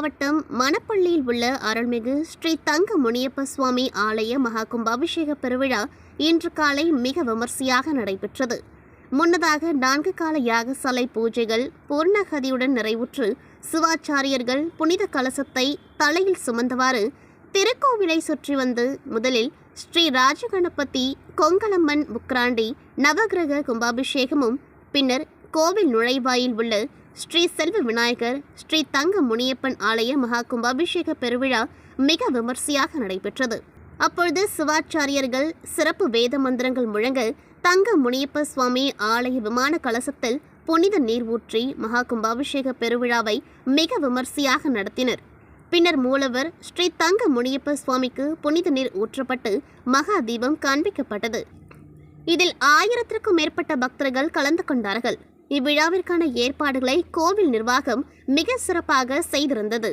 மாவட்டம் மணப்பள்ளியில் உள்ள அருள்மிகு ஸ்ரீ தங்க முனியப்ப சுவாமி ஆலய மகா கும்பாபிஷேக பெருவிழா இன்று காலை மிக விமர்சையாக நடைபெற்றது. முன்னதாக நான்கு கால யாகசாலை பூஜைகள் பூர்ணகதியுடன் நிறைவுற்று சிவாச்சாரியர்கள் புனித கலசத்தை தலையில் சுமந்தவாறு திருக்கோவிலை சுற்றி வந்து முதலில் ஸ்ரீ ராஜகணபதி கொங்கலம்மன் முக்ராண்டி நவகிரக கும்பாபிஷேகமும் பின்னர் கோவில் நுழைவாயில் உள்ள ஸ்ரீ செல்வ விநாயகர் ஸ்ரீ தங்க முனியப்பன் ஆலய மகா கும்பாபிஷேக பெருவிழா மிக விமர்சையாக நடைபெற்றது. அப்பொழுது சிவாச்சாரியர்கள் சிறப்பு வேத மந்திரங்கள் முழங்க தங்க முனியப்ப சுவாமி ஆலய விமான கலசத்தில் புனித நீர் ஊற்றி மகா கும்பாபிஷேக பெருவிழாவை மிக விமர்சையாக நடத்தினர். பின்னர் மூலவர் ஸ்ரீ தங்க முனியப்ப சுவாமிக்கு புனித நீர் ஊற்றப்பட்டு மகா தீபம் காண்பிக்கப்பட்டது. இதில் ஆயிரத்திற்கும் மேற்பட்ட பக்தர்கள் கலந்து கொண்டார்கள். இவ்விழாவிற்கான ஏற்பாடுகளை கோவில் நிர்வாகம் மிக சிறப்பாக செய்திருந்தது.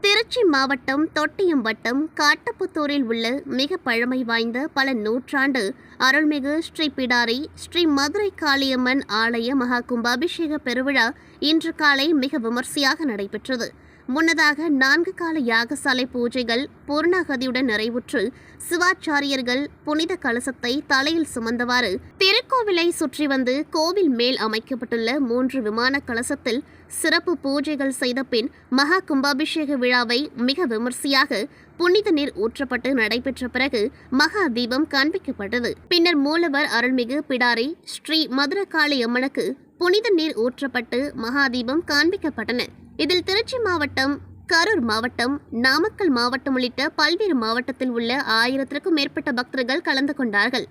திருச்சி மாவட்டம் தொட்டியம் வட்டம் காட்டப்புத்தூரில் உள்ள மிக பழமை வாய்ந்த பல நூற்றாண்டு அருள்மிகு ஸ்ரீ பிடாரி ஸ்ரீ மதுரை காளியம்மன் ஆலய மகா கும்பாபிஷேக பெருவிழா இன்று காலை மிக விமர்சையாக நடைபெற்றது. முன்னதாக நான்கு கால யாகசாலை பூஜைகள் பூர்ணாகதியுடன் நிறைவுற்று சிவாச்சாரியர்கள் புனித கலசத்தை தலையில் சுமந்தவாறு திருக்கோவிலை சுற்றி வந்து கோவில் மேல் அமைக்கப்பட்டுள்ள மூன்று விமான கலசத்தில் சிறப்பு பூஜைகள் செய்த பின் மகா கும்பாபிஷேக விழாவை மிக விமர்சையாக புனித நீர் ஊற்றப்பட்டு நடைபெற்ற பிறகு மகா தீபம் காண்பிக்கப்பட்டது. பின்னர் மூலவர் அருள்மிகு பிடாரி ஸ்ரீ மதுரகாளி அம்மனுக்கு புனித நீர் ஊற்றப்பட்டு மகாதீபம் காண்பிக்கப்பட்டன. இதில் திருச்சி மாவட்டம் கரூர் மாவட்டம் நாமக்கல் மாவட்டம் உள்ளிட்ட பல்வேறு மாவட்டத்தில் உள்ள ஆயிரத்திற்கும் மேற்பட்ட பக்தர்கள் கலந்து கொண்டார்கள்.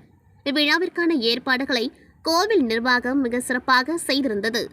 இவ்விழாவிற்கான ஏற்பாடுகளை கோவில் நிர்வாகம் மிக சிறப்பாக செய்திருந்தது.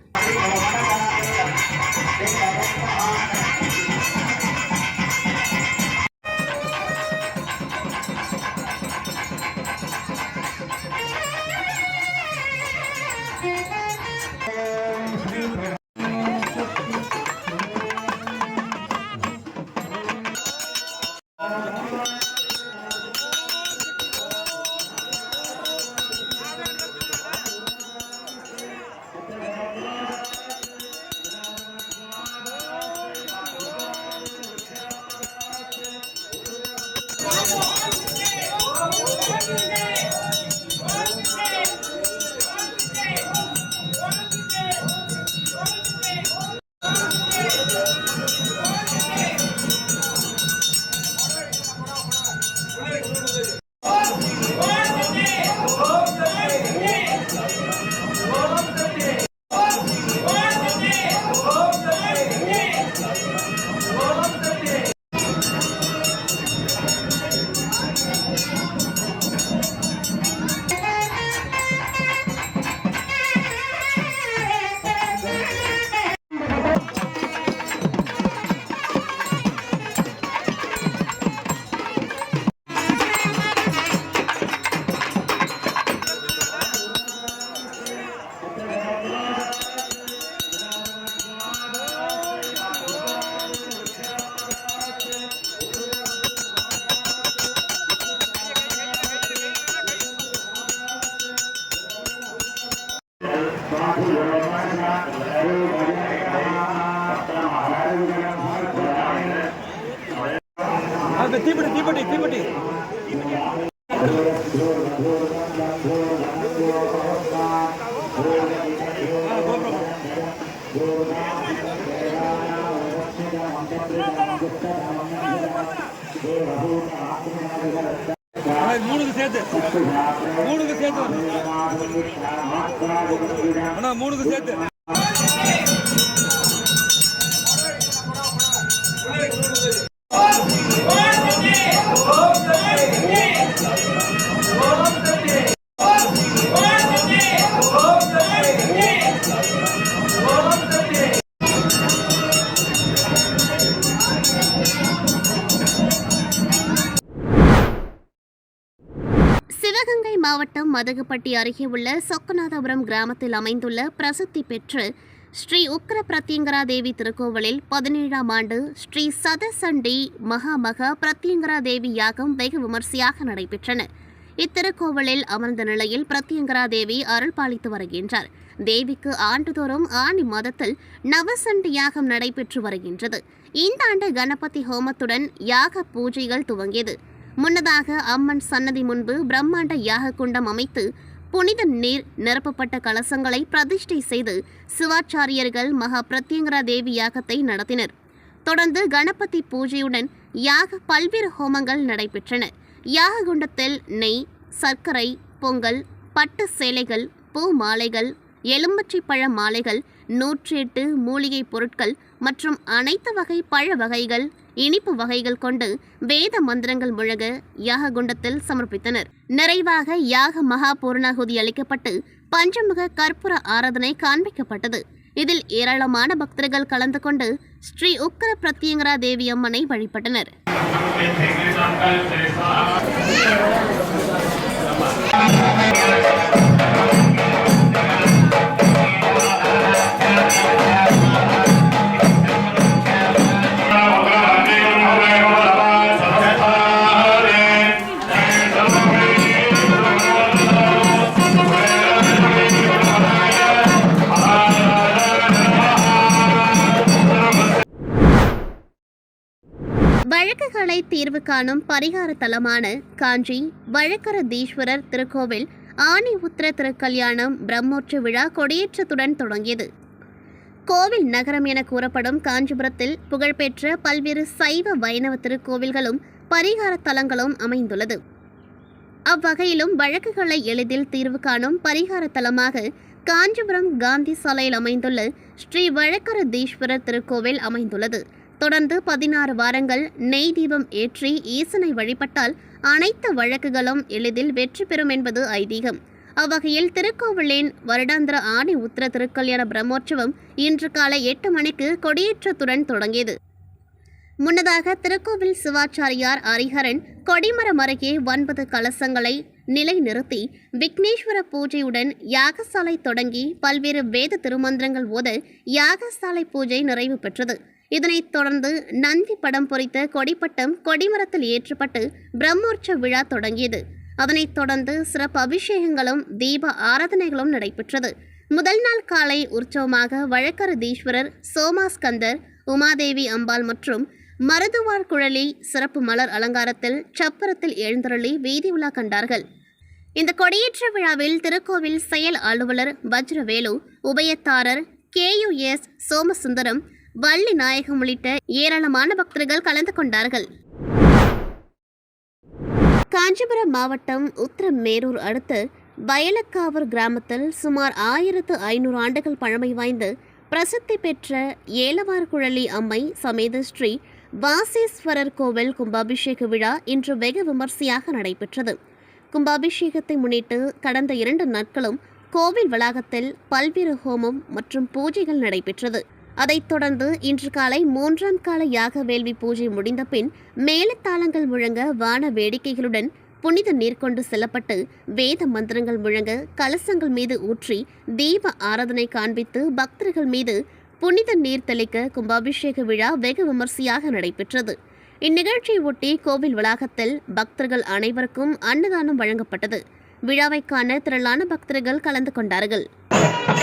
மதகுப்பட்டி அருகே உள்ள சொக்கநாதபுரம் கிராமத்தில் அமைந்துள்ள பிரசித்தி பெற்று ஸ்ரீ உக்கர பிரத்யங்கரா தேவி திருக்கோவிலில் பதினேழாம் ஆண்டு ஸ்ரீ சதசண்டி மகாமக பிரத்யங்கரா தேவி யாகம் வெகு விமர்சையாக நடைபெற்றன. இத்திருக்கோவிலில் அமர்ந்த நிலையில் பிரத்யங்கரா தேவி அருள் பாலித்து வருகின்றார். தேவிக்கு ஆண்டுதோறும் ஆணி மாதத்தில் நவசண்டி யாகம் நடைபெற்று வருகின்றது. இந்த ஆண்டு கணபதி ஹோமத்துடன் யாக பூஜைகள் துவங்கியது. முன்னதாக அம்மன் சன்னதி முன்பு பிரம்மாண்ட யாக குண்டம் அமைத்து புனித நீர் நிரப்பப்பட்ட கலசங்களை பிரதிஷ்டை செய்து சிவாச்சாரியர்கள் மகா பிரத்யங்கரா தேவி யாகத்தை நடத்தினர். தொடர்ந்து கணபதி பூஜையுடன் யாக பல்வேறு ஹோமங்கள் நடைபெற்றன. யாக குண்டத்தில் நெய் சர்க்கரை பொங்கல் பட்டு சேலைகள் பூ மாலைகள் எலும்பச்சை பழ மாலைகள் நூற்றி எட்டு மூலிகை பொருட்கள் மற்றும் அனைத்து வகை பழ வகைகள் இனிப்பு வகைகள் கொண்டு வேத மந்திரங்கள் முழங்க யாக குண்டத்தில் சமர்ப்பித்தனர். நிறைவாக யாக மகா பூர்ணாகுதி அளிக்கப்பட்டு பஞ்சமுக கற்பூர ஆராதனை காண்பிக்கப்பட்டது. இதில் ஏராளமான பக்தர்கள் கலந்து கொண்டு ஸ்ரீ உக்கர பிரத்யங்கரா தேவி அம்மனை வழிபட்டனர். வழக்குகளை காணும் பரிகார தலமான காஞ்சி வழக்கரதீஸ்வரர் திருக்கோவில் ஆணி உத்திர திருக்கல்யாணம் பிரம்மோற்ற விழா கொடியேற்றத்துடன் தொடங்கியது. கோவில் நகரம் என கூறப்படும் காஞ்சிபுரத்தில் புகழ்பெற்ற பல்வேறு சைவ வைணவ திருக்கோவில்களும் பரிகார தலங்களும் அமைந்துள்ளது. அவ்வகையிலும் வழக்குகளை எளிதில் தீர்வு காணும் பரிகார தலமாக காஞ்சிபுரம் காந்தி சாலையில் அமைந்துள்ள ஸ்ரீ வழக்கரதீஸ்வரர் திருக்கோவில் அமைந்துள்ளது. தொடர்ந்து பதினாறு வாரங்கள் நெய் தீபம் ஏற்றி ஈசனை வழிபட்டால் அனைத்து வழக்குகளும் எளிதில் வெற்றி பெறும் என்பது ஐதீகம். அவ்வகையில் திருக்கோவிலின் வருடாந்திர ஆணி உத்திர திருக்கல்யாண பிரம்மோற்சவம் இன்று காலை எட்டு மணிக்கு கொடியேற்றத்துடன் தொடங்கியது. முன்னதாக திருக்கோவில் சிவாச்சாரியார் ஹரிஹரன் கொடிமரம் அருகே ஒன்பது கலசங்களை நிலை நிறுத்தி விக்னேஸ்வர பூஜையுடன் யாகசாலை தொடங்கி பல்வேறு வேத திருமந்திரங்கள் ஓத யாகசாலை பூஜை நிறைவு பெற்றது. இதனைத் தொடர்ந்து நந்தி படம் பொறித்த கொடிப்பட்டம் கொடிமரத்தில் ஏற்றப்பட்டு பிரம்மோற்சவ விழா தொடங்கியது. அதனைத் தொடர்ந்து சிறப்பு அபிஷேகங்களும் தீப ஆராதனைகளும் நடைபெற்றது. முதல் நாள் காலை உற்சவமாக வழக்கரதீஸ்வரர் சோமாஸ்கந்தர் உமாதேவி அம்பாள் மற்றும் மருதுவார் குழலி சிறப்பு மலர் அலங்காரத்தில் சப்பரத்தில் எழுந்தருளி வீதி உலா கண்டார்கள். இந்த கொடியேற்ற விழாவில் திருக்கோவில் செயல் அலுவலர் வஜ்ரவேலு உபயத்தாரர் கேயுஎஸ் சோமசுந்தரம் வள்ளி நாயகம் உள்ளிட்ட ஏராளமான பக்தர்கள் கலந்து கொண்டார்கள். காஞ்சிபுரம் மாவட்டம் உத்திரமேரூர் அடுத்த வயலக்காவூர் கிராமத்தில் சுமார் ஆயிரத்து ஐநூறு ஆண்டுகள் பழமை வாய்ந்த பிரசித்தி பெற்ற ஏலவார் குழலி அம்மை சமேத ஸ்ரீ வாசேஸ்வரர் கோவில் கும்பாபிஷேக விழா இன்று வெகு விமர்சையாக நடைபெற்றது. கும்பாபிஷேகத்தை முன்னிட்டு கடந்த இரண்டு நாட்களும் கோவில் வளாகத்தில் பல்வேறு ஹோமம் மற்றும் பூஜைகள் நடைபெற்றது. அதைத் தொடர்ந்து இன்று காலை மூன்றாம் கால யாக வேள்வி பூஜை முடிந்த பின் மேலத்தாளங்கள் முழங்க வான வேடிக்கைகளுடன் புனித நீர் கொண்டு செல்லப்பட்டு வேத மந்திரங்கள் முழங்க கலசங்கள் மீது ஊற்றி தீப ஆராதனை காண்பித்து பக்தர்கள் மீது புனித நீர் தெளிக்க கும்பாபிஷேக விழா வெகு விமர்சையாக நடைபெற்றது. இந்நிகழ்ச்சியை ஒட்டி கோவில் வளாகத்தில் பக்தர்கள் அனைவருக்கும் அன்னதானம் வழங்கப்பட்டது. விழாவை காண திரளான பக்தர்கள் கலந்து கொண்டார்கள்.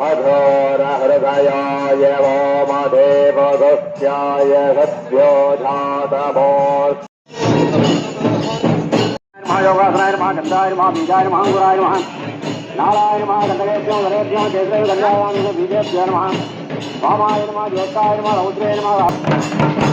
मधोरहृदयाय वामदेवगस्याय सत्यो जातमोऽस्तु योगासनाय नमः गन्धाय नारायण नमः गन्धगेभ्यो गणेभ्यो केन्द्रे गन्धायामिष बीजेभ्यो नमः वामाय नमः।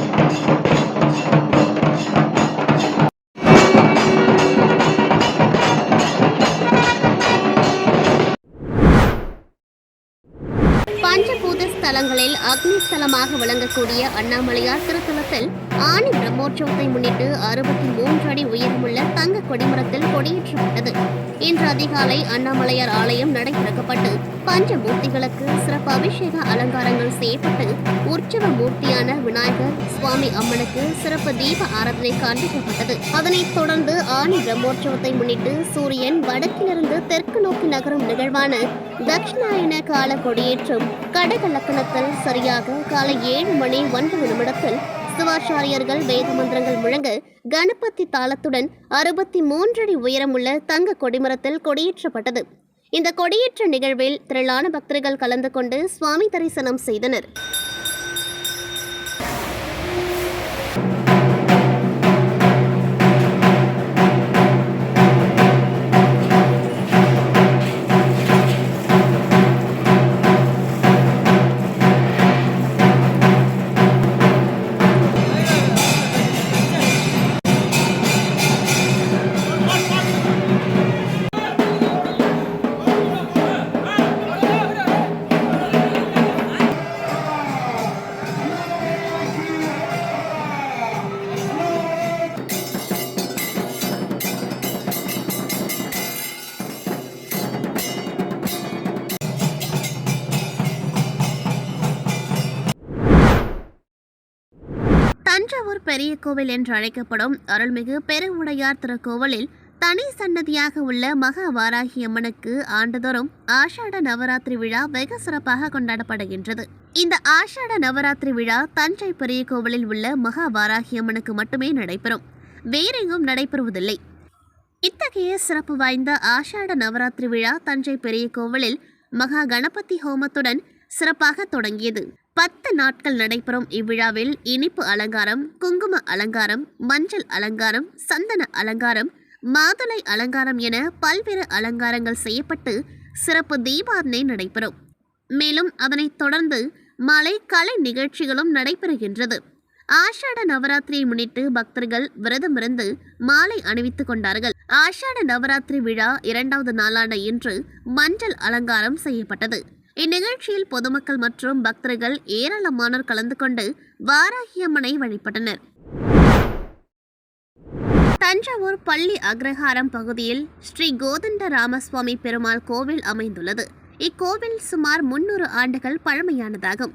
தலங்களில் அக்னி ஸ்தலமாக விளங்கக்கூடிய அண்ணாமலையார் திருத்தலத்தில் ஆணி பிரம்மோற்சவத்தை முன்னிட்டு அறுபத்தி மூன்று அடி உயரமுள்ள தங்க கொடிமரத்தில் கொடியேற்றப்பட்டது. இன்று அதிகாலை அண்ணாமலையார் ஆலயம் நடை திறக்கப்பட்டு பஞ்சமூர்த்திகளுக்கு சிறப்பு அபிஷேக அலங்காரங்கள் செய்யப்பட்டு உற்சவ மூர்த்தியான விநாயகர் சுவாமி அம்மனுக்கு சிறப்பு தீப ஆராதனை காண்பிக்கப்பட்டது. அதனைத் தொடர்ந்து ஆணி பிரம்மோற்சவத்தை முன்னிட்டு சூரியன் வடக்கிலிருந்து தெற்கு நோக்கி நகரும் நிகழ்வான தட்சிணாயன கால கொடியேற்றம் கடக லக்கணத்தில் சரியாக காலை ஏழு மணி ஒன்பது நிமிடத்தில் சிவாச்சாரியர்கள் வேத மந்திரங்கள் முழங்க கணபதி தாளத்துடன் அறுபத்தி மூன்றடி உயரமுள்ள தங்க கொடிமரத்தில் கொடியேற்றப்பட்டது. இந்த கொடியேற்ற நிகழ்வில் திரளான பக்தர்கள் கலந்து கொண்டு சுவாமி தரிசனம் செய்தனர். பெரிய கோவில் என்று அழைக்கப்படும் அருள்மிகு பெருவுடையார் திருக்கோவிலில் தனி சன்னதியாக உள்ள மகா வாராகி அம்மனுக்கு ஆண்டுதோறும் ஆஷாட நவராத்திரி விழா வெகு சிறப்பாக கொண்டாடப்படுகின்றது. இந்த ஆஷாட நவராத்திரி விழா தஞ்சை பெரிய கோவிலில் உள்ள மகா வாராகி அம்மனுக்கு மட்டுமே நடைபெறும். வேறெங்கும் நடைபெறுவதில்லை. இத்தகைய சிறப்பு வாய்ந்த ஆஷாட நவராத்திரி விழா தஞ்சை பெரிய கோவிலில் மகா கணபதி ஹோமத்துடன் சிறப்பாக தொடங்கியது. பத்து நாட்கள் நடைபெறும் இவ்விழாவில் இனிப்பு அலங்காரம் குங்கும அலங்காரம் மஞ்சள் அலங்காரம் சந்தன அலங்காரம் மாதுளை அலங்காரம் என பல்வேறு அலங்காரங்கள் செய்யப்பட்டு சிறப்பு தீபாவளி நடைபெறும். மேலும் அதனைத் தொடர்ந்து மாலை கலை நிகழ்ச்சிகளும் நடைபெறுகின்றது. ஆஷாட நவராத்திரியை முன்னிட்டு பக்தர்கள் விரதமிருந்து மாலை அணிவித்துக் கொண்டார்கள். ஆஷாட நவராத்திரி விழா இரண்டாவது நாளான இன்று மஞ்சள் அலங்காரம் செய்யப்பட்டது. இந்நிகழ்ச்சியில் பொதுமக்கள் மற்றும் பக்தர்கள் ஏராளமானோர் கலந்து கொண்டு வாராகியம்மனை வழிபட்டனர். தஞ்சாவூர் பள்ளி அக்ரஹாரம் பகுதியில் ஸ்ரீ கோதண்ட ராமசுவாமி பெருமாள் கோவில் அமைந்துள்ளது. இக்கோவில் சுமார் முன்னூறு ஆண்டுகள் பழமையானதாகும்.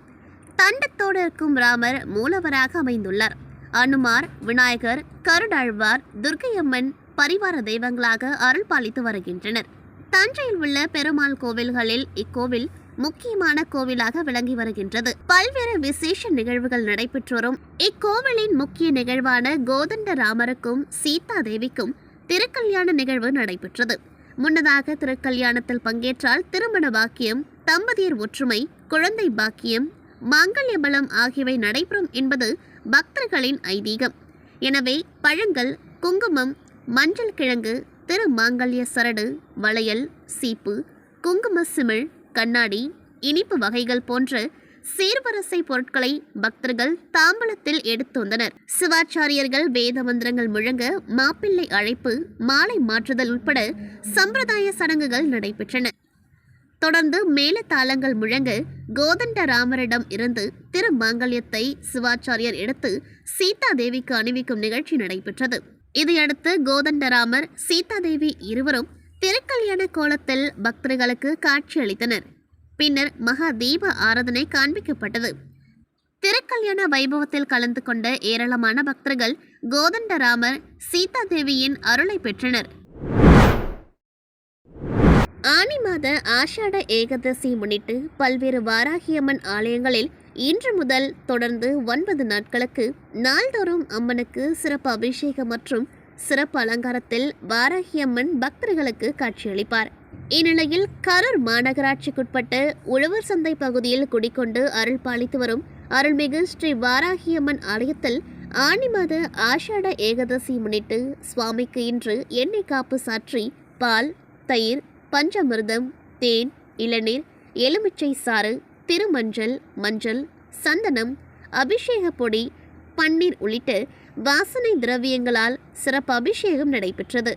தண்டத்தோடு இருக்கும் ராமர் மூலவராக அமைந்துள்ளார். அனுமார் விநாயகர் கருடாழ்வார் துர்க்கையம்மன் பரிவார தெய்வங்களாக அருள் பாலித்து வருகின்றனர். தஞ்சையில் உள்ள பெருமாள் கோவில்களில் இக்கோவில் முக்கியமான கோவிலாக விளங்கி வருகின்றது. பல்வேறு விசேஷ நிகழ்வுகள் நடைபெற்று வரும் இக்கோவிலின் முக்கிய நிகழ்வான கோதண்ட ராமருக்கும் சீதா தேவிக்கும் திருக்கல்யாண நிகழ்வு நடைபெற்றது. முன்னதாக திருக்கல்யாணத்தில் பங்கேற்றால் திருமண பாக்கியம் தம்பதியர் ஒற்றுமை குழந்தை பாக்கியம் மாங்கல்ய பலம் ஆகியவை நடைபெறும் என்பது பக்தர்களின் ஐதீகம். எனவே பழங்கள் குங்குமம் மஞ்சள் கிழங்கு திரு மாங்கல்ய சரடு வளையல் சீப்பு குங்கும சிமிழ் கண்ணாடி இனிப்பு வகைகள் போன்ற சீர்வரிசை பொருட்களை பக்தர்கள் தாம்பலத்தில் எடுத்து வந்தனர். சிவாச்சாரியர்கள் வேத மந்திரங்கள் முழங்க மாப்பிள்ளை அழைப்பு மாலை மாற்றுதல் உட்பட சம்பிரதாய சடங்குகள் நடைபெற்றன. தொடர்ந்து மேலதாளங்கள் முழங்க கோதண்ட ராமரிடம் இருந்து திருமாங்கல்யத்தை சிவாச்சாரியர் எடுத்து சீதா தேவிக்கு அணிவிக்கும் நிகழ்ச்சி நடைபெற்றது. இதையடுத்து கோதண்டராமர் சீதாதேவி இருவரும் திருக்கல்யாண கோலத்தில் பக்தர்களுக்கு காட்சியளித்தனர் பின்னர் மகா தீப ஆராதனை காண்பிக்கப்பட்டது. திருக்கல்யாண வைபவத்தில் கலந்து கொண்ட ஏராளமான பக்தர்கள் கோதண்டராமர் சீதாதேவியின் அருளை பெற்றனர். ஆனி மாத ஆஷாட ஏகாதசி முன்னிட்டு பல்வேறு வாராகியம்மன் ஆலயங்களில் இன்று முதல் தொடர்ந்து ஒன்பது நாட்களுக்கு நாள்தோறும் அம்மனுக்கு சிறப்பு அபிஷேகம் மற்றும் சிறப்பு அலங்காரத்தில் வாராகியம்மன் பக்தர்களுக்கு காட்சியளிப்பார். இந்நிலையில் கரூர் மாநகராட்சிக்குட்பட்ட உழவர் சந்தை பகுதியில் குடிக்கொண்டு அருள் பாலித்து வரும் அருள்மிகு ஸ்ரீ வாராகியம்மன் ஆலயத்தில் ஆனி மாத ஆஷாட ஏகாதசி முன்னிட்டு சுவாமிக்கு இன்று எண்ணெய் காப்பு சாற்றி பால் தயிர் பஞ்சமிர்தம் தேன் இளநீர் எலுமிச்சை சாறு திருமஞ்சள் மஞ்சள் சந்தனம் அபிஷேக பொடி பன்னீர் உள்ளிட்ட வாசனை திரவியங்களால் சிறப்பு அபிஷேகம் நடைபெற்றது.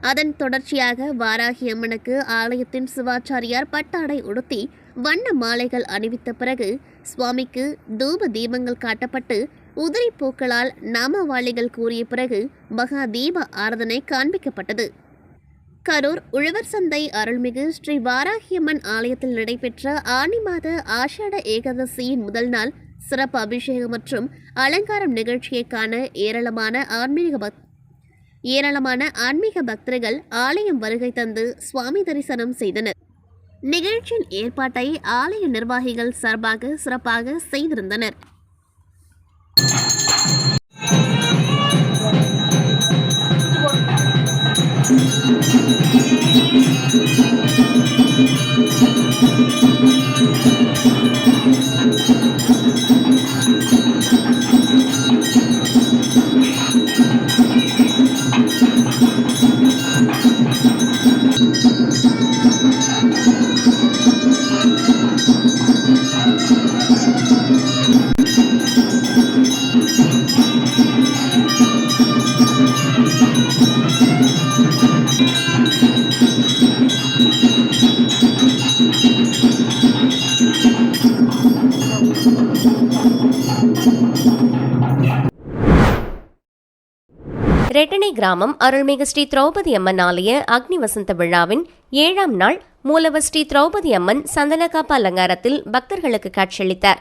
அதன் தொடர்ச்சியாக வாராகி அம்மனுக்கு ஆலயத்தின் சிவாச்சாரியார் பட்டாடை உடுத்தி வண்ண மாலைகள் அணிவித்த பிறகு சுவாமிக்கு தூப தீபங்கள் காட்டப்பட்டு உதிரி பூக்களால் நாமவாளிகள் கூறிய பிறகு மகா தீப ஆராதனை காண்பிக்கப்பட்டது. கரூர் உழவர் சந்தை அருள்மிகு ஸ்ரீ வாராகியம்மன் ஆலயத்தில் நடைபெற்ற ஆனி மாத ஆஷாட ஏகாதசியின் முதல் நாள் சிறப்பு அபிஷேகம் மற்றும் அலங்காரம் நிகழ்ச்சியை காண ஏராளமான ஆன்மீக பக் ஏராளமான ஆன்மீக பக்தர்கள் ஆலயம் வருகை தந்து சுவாமி தரிசனம் செய்தனர். நிகழ்ச்சியின் ஏற்பாட்டை ஆலய நிர்வாகிகள் சார்பாக சிறப்பாக செய்திருந்தனர். ரெட்டனை கிராமம் அருள்மிகு ஸ்ரீ திரௌபதி அம்மன் ஆலய அக்னி வசந்த விழாவின் ஏழாம் நாள் மூலவர் ஸ்ரீ திரௌபதி அம்மன் சந்தனகாப்பா அலங்காரத்தில் பக்தர்களுக்கு காட்சியளித்தார்.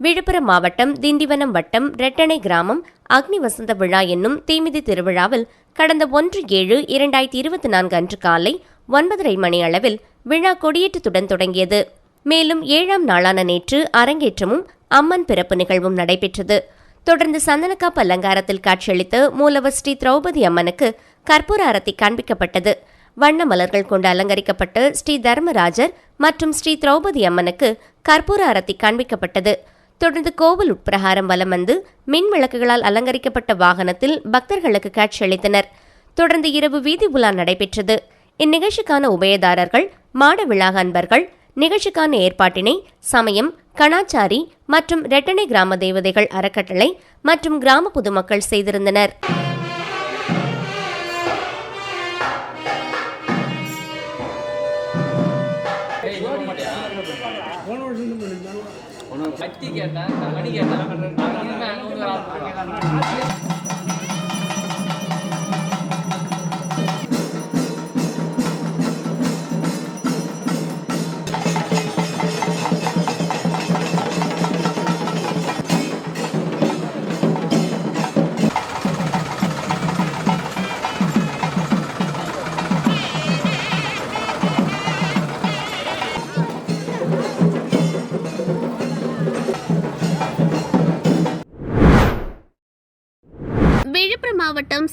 விழுப்புரம் மாவட்டம் திண்டிவனம் வட்டம் ரெட்டனை கிராமம் அக்னி வசந்த விழா என்னும் தீமிதி திருவிழாவில் கடந்த ஒன்று ஏழு இரண்டாயிரத்தி இருபத்தி நான்கு அன்று காலை ஒன்பதரை மணி அளவில் விழா கொடியேற்றத்துடன் தொடங்கியது. மேலும் ஏழாம் நாளான நேற்று அரங்கேற்றமும் அம்மன் பிறப்பு நிகழ்வும் நடைபெற்றது. தொடர்ந்து சந்தனக்காப்பு அலங்காரத்தில் காட்சியளித்து மூலவர் ஸ்ரீ திரௌபதி அம்மனுக்கு கற்பூர அரத்தி காண்பிக்கப்பட்டது. வண்ண மலர்கள் கொண்டு அலங்கரிக்கப்பட்டு ஸ்ரீ தர்மராஜர் மற்றும் ஸ்ரீ திரௌபதி அம்மனுக்கு கற்பூர அரத்தி காண்பிக்கப்பட்டது. தொடர்ந்து கோவில் உட்பிரகாரம் வலம் வந்து மின் விளக்குகளால் அலங்கரிக்கப்பட்ட வாகனத்தில் பக்தர்களுக்கு காட்சியளித்தனர். தொடர்ந்து இரவு வீதி உலா நடைபெற்றது. இந்நிகழ்ச்சிக்கான உபயதாரர்கள் மாட விழா அன்பர்கள் நிகழ்ச்சிக்கான ஏற்பாட்டினை சமயம் கணாச்சாரி மற்றும் ரெட்டனை கிராம தேவதைகள் அறக்கட்டளை மற்றும் கிராம பொதுமக்கள் செய்திருந்தனர். கேட்டேன் கேட்டேன்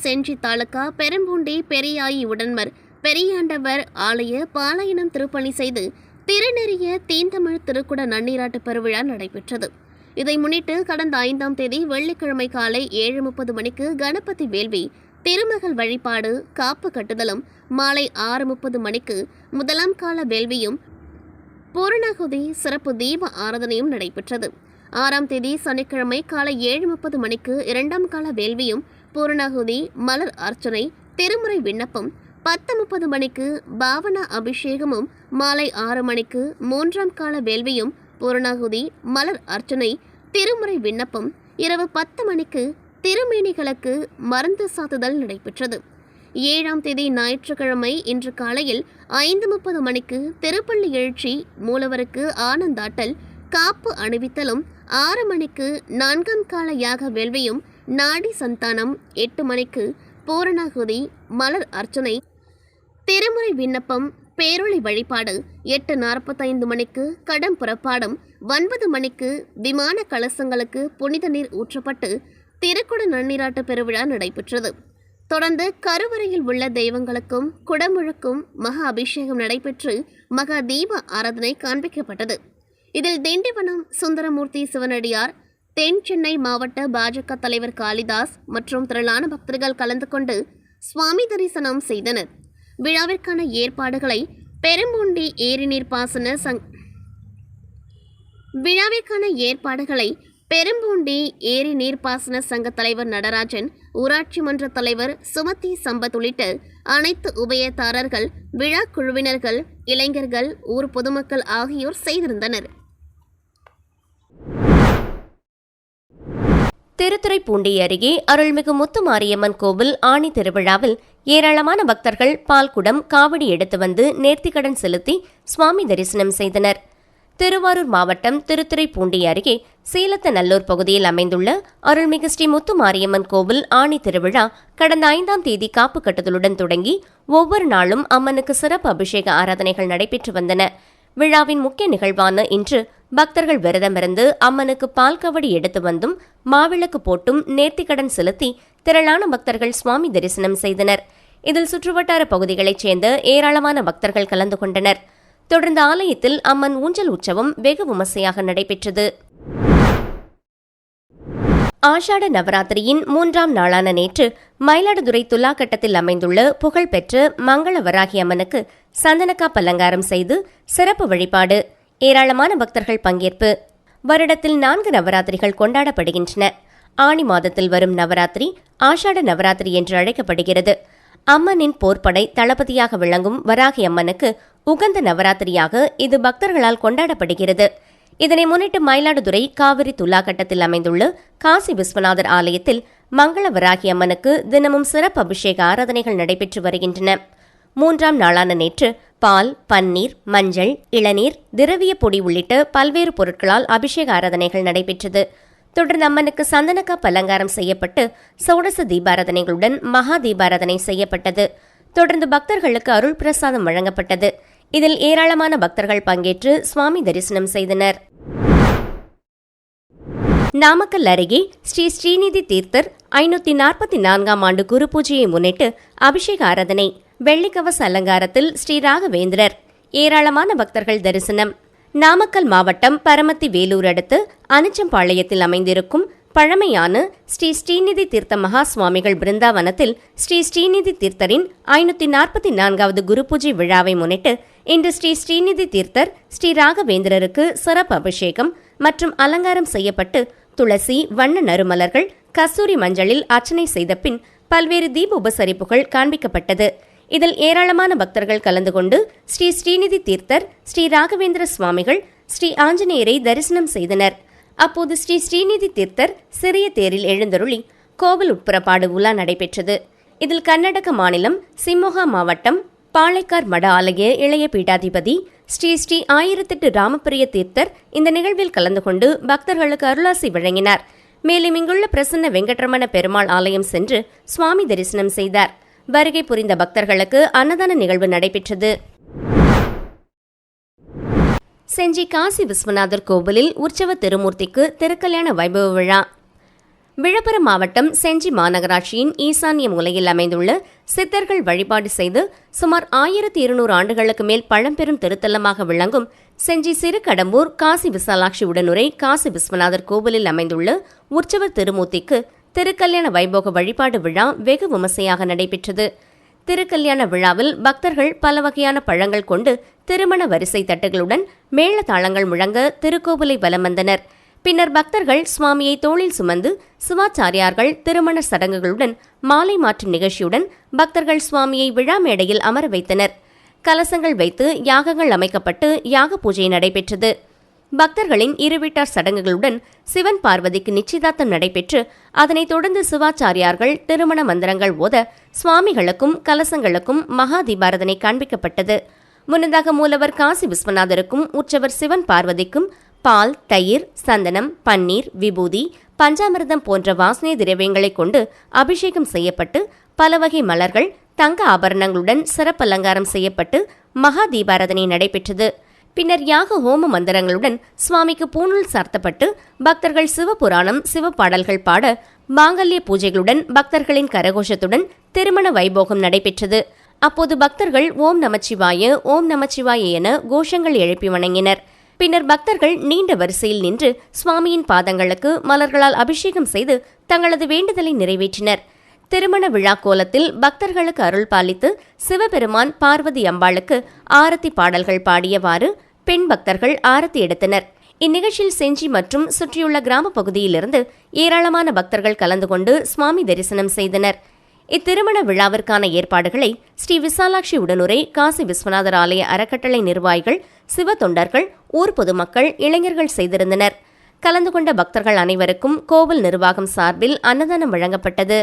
செஞ்சி தாலுகா பெரும்பூண்டி பெரியாயி உடன்மர். பெரியாண்டவர் ஆலய பாலாயனம் திருப்பணி செய்து திருநெறிய தீந்தமிழ் திருக்குட நன்னீராட்டு பெருவிழா நடைபெற்றது. இதை முன்னிட்டு கடந்த ஐந்தாம் தேதி வெள்ளிக்கிழமை காலை ஏழு முப்பது மணிக்கு கணபதி வேள்வி திருமகள் வழிபாடு காப்பு கட்டுதலும் மாலை ஆறு முப்பது மணிக்கு முதலாம் கால வேள்வியும் பூரணகுதி சிறப்பு தீப ஆராதனையும் நடைபெற்றது. ஆறாம் தேதி சனிக்கிழமை காலை ஏழு முப்பது மணிக்கு இரண்டாம் கால வேள்வியும் பூரணகுதி மலர் அர்ச்சனை திருமுறை விண்ணப்பம் பத்து முப்பது மணிக்கு பாவனா அபிஷேகமும் மாலை ஆறு மணிக்கு மூன்றாம் கால வேள்வியும் பூரணாகுதி மலர் அர்ச்சனை திருமுறை விண்ணப்பம் இரவு பத்து மணிக்கு திருமேனிகளுக்கு மருந்து சாத்துதல் நடைபெற்றது. ஏழாம் தேதி ஞாயிற்றுக்கிழமை இன்று காலையில் ஐந்து முப்பது மணிக்கு திருப்பள்ளி எழுச்சி மூலவருக்கு ஆனந்தாட்டல் காப்பு அணிவித்தலும் ஆறு மணிக்கு நான்காம் கால யாக வேள்வியும் நாடி சந்தானம் எட்டு மணிக்கு பூரணாகுதி மலர் அர்ச்சனை திருமுறை விண்ணப்பம் பேரொளி வழிபாடு எட்டு நாற்பத்தைந்து மணிக்கு கடம் புறப்பாடும் ஒன்பது மணிக்கு விமான கலசங்களுக்கு புனித நீர் ஊற்றப்பட்டு திருக்குட நன்னீராட்டு பெருவிழா நடைபெற்றது. தொடர்ந்து கருவறையில் உள்ள தெய்வங்களுக்கும் குடமுழுக்கும் மகா அபிஷேகம் நடைபெற்று மகா தீப ஆராதனை காண்பிக்கப்பட்டது. இதில் திண்டிவனம் சுந்தரமூர்த்தி சிவனடியார் தென் சென்னை மாவட்ட பாஜக தலைவர் காளிதாஸ் மற்றும் திரளான பக்தர்கள் கலந்து கொண்டு சுவாமி தரிசனம் செய்தனர். விழாவிற்கான ஏற்பாடுகளை பெரும்பூண்டி ஏரிநீர் பாசன சங் விழாவிற்கான ஏற்பாடுகளை பெரும்பூண்டி ஏரி நீர்ப்பாசன சங்க தலைவர் நடராஜன் ஊராட்சி மன்ற தலைவர் சுமதி சம்பத் உள்ளிட்ட அனைத்து உபயதாரர்கள் விழா குழுவினர்கள் இளைஞர்கள் ஊர் பொதுமக்கள் ஆகியோர் செய்திருந்தனர். திருத்துறைப்பூண்டி அருகே அருள்மிகு முத்துமாரியம்மன் கோவில் ஆணி திருவிழாவில் ஏராளமான பக்தர்கள் பால்குடம் காவடி எடுத்து வந்து நேர்த்திக்கடன் செலுத்தி சுவாமி தரிசனம் செய்தனர். திருவாரூர் மாவட்டம் திருத்துறைப்பூண்டி அருகே சீலத்தநல்லூர் பகுதியில் அமைந்துள்ள அருள்மிகு ஸ்ரீ முத்துமாரியம்மன் கோவில் ஆணி திருவிழா கடந்த ஐந்தாம் தேதி காப்பு கட்டுதலுடன் தொடங்கி ஒவ்வொரு நாளும் அம்மனுக்கு சிறப்பு அபிஷேக ஆராதனைகள் நடைபெற்று வந்தன. விழாவின் முக்கிய நிகழ்வான இன்று பக்தர்கள் விரதமிருந்து அம்மனுக்கு பால் கவடி எடுத்து வந்தும் மாவிளக்கு போட்டும் நேர்த்திக்கடன் செலுத்தி திரளான பக்தர்கள் சுவாமி தரிசனம் செய்தனர். இதில் சுற்றுவட்டார பகுதிகளைச் சேர்ந்த ஏராளமான பக்தர்கள் கலந்து கொண்டனர். தொடர்ந்து ஆலயத்தில் அம்மன் ஊஞ்சல் உற்சவம் வெகு விமர்சையாக நடைபெற்றது. ஆஷாட நவராத்திரியின் மூன்றாம் நாளான நேற்று மயிலாடுதுறை துலாக்கட்டத்தில் அமைந்துள்ள புகழ்பெற்ற மங்கள வராகி அம்மனுக்கு சந்தனக்கா அலங்காரம் செய்து சிறப்பு வழிபாடு ஏராளமான பக்தர்கள் பங்கேற்பு. வருடத்தில் நான்கு நவராத்திரிகள் கொண்டாடப்படுகின்றன. ஆணி மாதத்தில் வரும் நவராத்திரி ஆஷாட நவராத்திரி என்று அழைக்கப்படுகிறது. அம்மனின் போர்ப்படை தளபதியாக விளங்கும் வராகி அம்மனுக்கு உகந்த நவராத்திரியாக இது பக்தர்களால் கொண்டாடப்படுகிறது. இதனை முன்னிட்டு மயிலாடுதுறை காவிரி துலாக்கட்டத்தில் அமைந்துள்ள காசி விஸ்வநாதர் ஆலயத்தில் மங்கள வராகி அம்மனுக்கு தினமும் சிறப்பு அபிஷேக ஆராதனைகள் நடைபெற்று வருகின்றன. மூன்றாம் நாளான நேற்று பால் பன்னீர் மஞ்சள் இளநீர் திரவிய பொடி உள்ளிட்ட பல்வேறு பொருட்களால் அபிஷேக ஆராதனைகள் நடைபெற்றது. தொடர்ந்து அம்மனுக்கு சந்தனக்காப் அலங்காரம் செய்யப்பட்டு சோடச தீபாராதனைகளுடன் மகா தீபாராதனை செய்யப்பட்டது. தொடர்ந்து பக்தர்களுக்கு அருள் பிரசாதம் வழங்கப்பட்டது. இதில் ஏராளமான பக்தர்கள் பங்கேற்று சுவாமி தரிசனம் செய்தனர். நாமக்கல் அருகே ஸ்ரீ ஸ்ரீநிதி தீர்த்தர் ஐநூத்தி நாற்பத்தி நான்காம் ஆண்டு குரு பூஜையை முன்னிட்டு அபிஷேக ஆராதனை வெள்ளிக்கவச அலங்காரத்தில் ஸ்ரீ ராகவேந்திரர் ஏராளமான பக்தர்கள் தரிசனம். நாமக்கல் மாவட்டம் பரமத்தி வேலூர் அடுத்து அனிச்சம்பாளையத்தில் அமைந்திருக்கும் பழமையான ஸ்ரீ ஸ்ரீநிதி தீர்த்த மகா சுவாமிகள் பிருந்தாவனத்தில் ஸ்ரீ ஸ்ரீநிதி தீர்த்தரின் ஐநூத்தி நாற்பத்தி நான்காவது குரு பூஜை விழாவை முன்னிட்டு இன்று ஸ்ரீ ஸ்ரீநிதி தீர்த்தர் ஸ்ரீ ராகவேந்திரருக்கு சிறப்பு அபிஷேகம் மற்றும் அலங்காரம் செய்யப்பட்டு துளசி வண்ண நறுமலர்கள் கஸ்தூரி மஞ்சளில் அர்ச்சனை செய்த பின் பல்வேறு தீப உபசரிப்புகள் காண்பிக்கப்பட்டது. இதில் ஏராளமான பக்தர்கள் கலந்து கொண்டு ஸ்ரீ ஸ்ரீநிதி தீர்த்தர் ஸ்ரீ ராகவேந்திர சுவாமிகள் ஸ்ரீ ஆஞ்சநேயரை தரிசனம் செய்தனர். அப்போது ஸ்ரீ ஸ்ரீநிதி தீர்த்தர் சிறிய தேரில் எழுந்தருளி கோவில் உட்புறப்பாடு உலா நடைபெற்றது. இதில் கர்நாடக மாநிலம் சிம்மோகா மாவட்டம் பாளைக்கார் மட ஆலய இளைய பீடாதிபதி ஸ்ரீ ஸ்ரீ ஆயிரத்தெட்டு ராமப்பிரிய தீர்த்தர் இந்த நிகழ்வில் கலந்து கொண்டு பக்தர்களுக்கு அருளாசி வழங்கினார். மேலும் இங்குள்ள பிரசன்ன வெங்கட்ரமண பெருமாள் ஆலயம் சென்று சுவாமி தரிசனம் செய்தார். வருகை புரிந்த பக்தர்களுக்கு அன்னதான நிகழ்வு நடைபெற்றது. செஞ்சி காசி விஸ்வநாதர் கோவிலில் உற்சவ திருமூர்த்திக்கு திருக்கல்யாண வைபவ விழா. விழுப்புரம் மாவட்டம் செஞ்சி மாநகராட்சியின் ஈசான்ய மூலையில் அமைந்துள்ள சித்தர்கள் வழிபாடு செய்து சுமார் ஆயிரத்தி இருநூறு ஆண்டுகளுக்கு மேல் பழம்பெரும் திருத்தலமாக விளங்கும் செஞ்சி சிறுகடம்பூர் காசி விசாலாட்சி உடனுரை காசி விஸ்வநாதர் கோவிலில் அமைந்துள்ள உற்சவர் திருமூர்த்திக்கு திருக்கல்யாண வைபோக வழிபாடு விழா வெகு விமர்சையாக நடைபெற்றது. திருக்கல்யாண விழாவில் பக்தர்கள் பல வகையான பழங்கள் கொண்டு திருமண வரிசை தட்டுகளுடன் மேளதாளங்கள் முழங்க திருக்கோவிலை வலம் வந்தனர். பின்னர் பக்தர்கள் சுவாமியை தோளில் சுமந்து சிவாச்சாரியார்கள் திருமண சடங்குகளுடன் மாலை மாற்றும் நிகழ்ச்சியுடன் பக்தர்கள் சுவாமியை விழா மேடையில் அமர வைத்தனர். கலசங்கள் வைத்து யாகங்கள் அமைக்கப்பட்டு யாக பூஜை நடைபெற்றது. பக்தர்களின் இருவீட்டார் சடங்குகளுடன் சிவன் பார்வதிக்கு நிச்சயதார்த்தம் நடைபெற்று அதனைத் தொடர்ந்து சிவாச்சாரியார்கள் திருமண மந்திரங்கள் ஓத சுவாமிகளுக்கும் கலசங்களுக்கும் மகா தீபாரதனை காண்பிக்கப்பட்டது. முன்னதாக மூலவர் காசி விஸ்வநாதருக்கும் உற்சவர் சிவன் பார்வதிக்கும் பால் தயிர் சந்தனம் பன்னீர் விபூதி பஞ்சாமிர்தம் போன்ற வாசனை திரவியங்களைக் கொண்டு அபிஷேகம் செய்யப்பட்டு பல வகை மலர்கள் தங்க ஆபரணங்களுடன் சிறப்பு அலங்காரம் செய்யப்பட்டு மகா தீபாரதனை நடைபெற்றது. பின்னர் யாக ஹோம மந்திரங்களுடன் சுவாமிக்கு பூணூல் சார்த்தப்பட்டு பக்தர்கள் சிவபுராணம் சிவப்பாடல்கள் பாட மாங்கல்ய பூஜைகளுடன் பக்தர்களின் கரகோஷத்துடன் திருமண வைபோகம் நடைபெற்றது. அப்போது பக்தர்கள் ஓம் நமச்சிவாய ஓம் நமச்சிவாய என கோஷங்கள் எழுப்பி வணங்கினர். பின்னர் பக்தர்கள் நீண்ட வரிசையில் நின்று சுவாமியின் பாதங்களுக்கு மலர்களால் அபிஷேகம் செய்து தங்களது வேண்டுதலை நிறைவேற்றினர். திருமண விழா கோலத்தில் பக்தர்களுக்கு அருள் பாலித்து சிவபெருமான் பார்வதி அம்பாளுக்கு ஆரத்தி பாடல்கள் பாடியவாறு பெண் பக்தர்கள் ஆரத்தி எடுத்தனர். இந்நிகழ்ச்சியில் செஞ்சி மற்றும் சுற்றியுள்ள கிராம பகுதியிலிருந்து ஏராளமான பக்தர்கள் கலந்து கொண்டு சுவாமி தரிசனம் செய்தனர். இத்திருமண விழாவிற்கான ஏற்பாடுகளை ஸ்ரீ விசாலாட்சி உடனுரை காசி விஸ்வநாதர் ஆலய அறக்கட்டளை நிர்வாகிகள் சிவ தொண்டர்கள் ஊர் பொதுமக்கள் இளைஞர்கள் செய்திருந்தனர். கலந்து கொண்ட பக்தர்கள் அனைவருக்கும் கோவில் நிர்வாகம் சார்பில் அன்னதானம் வழங்கப்பட்டது.